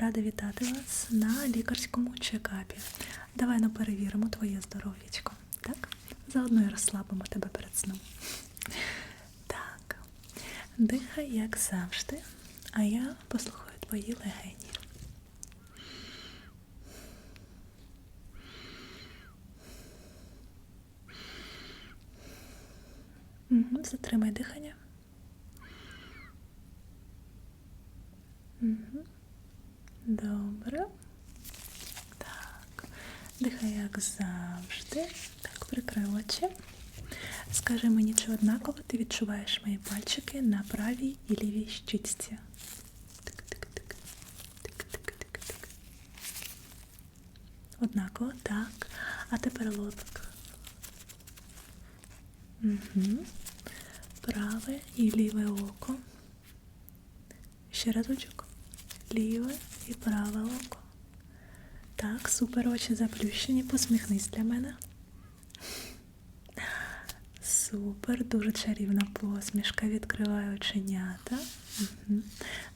Рада вітати вас на лікарському чекапі. Давай ну перевіримо твоє здоров'ячко. Так? Заодно і розслабимо тебе перед сном. Так. Дихай, як завжди, а я послухаю твої легені. Затримай дихання. Угу. Добре. Так. Дихай, як завжди. Так, прикрий очі. Скажи мені, чи однаково ти відчуваєш мої пальчики на правій і лівій щічці. Тик-тик-тик. Однаково, так. А тепер лобик. Угу. Праве і ліве око. Ще разочок. Ліве і праве око. Так, супер очі заплющені. Посміхнись для мене. Супер, дуже чарівна посмішка. Відкриваю оченята. Угу.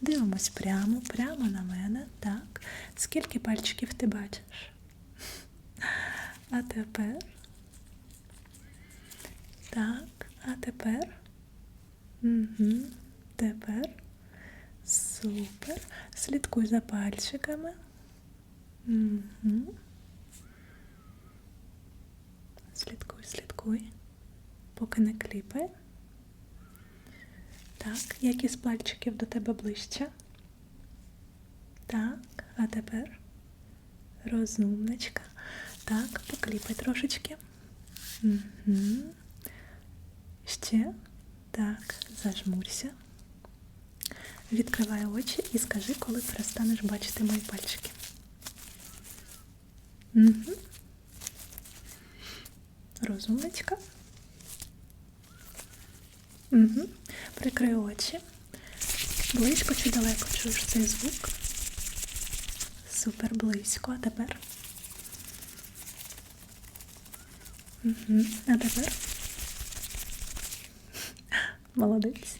Дивимось прямо, прямо на мене. Так. Скільки пальчиків ти бачиш? А тепер. Так, а тепер. Угу. Тепер. Супер. Слідкуй за пальчиками. Угу. Слідкуй, слідкуй. Поки не кліпай. Так, які з пальчиків до тебе ближче? Так, а тепер розумничка. Так, покліпай трошечки. Угу. Ще. Так, зажмурся. Відкривай очі і скажи, коли перестанеш бачити мої пальчики. Угу. Розумничка. Угу. Прикрий очі. Близько чи далеко чуєш цей звук? Супер близько. А тепер? Угу. А тепер? Молодець.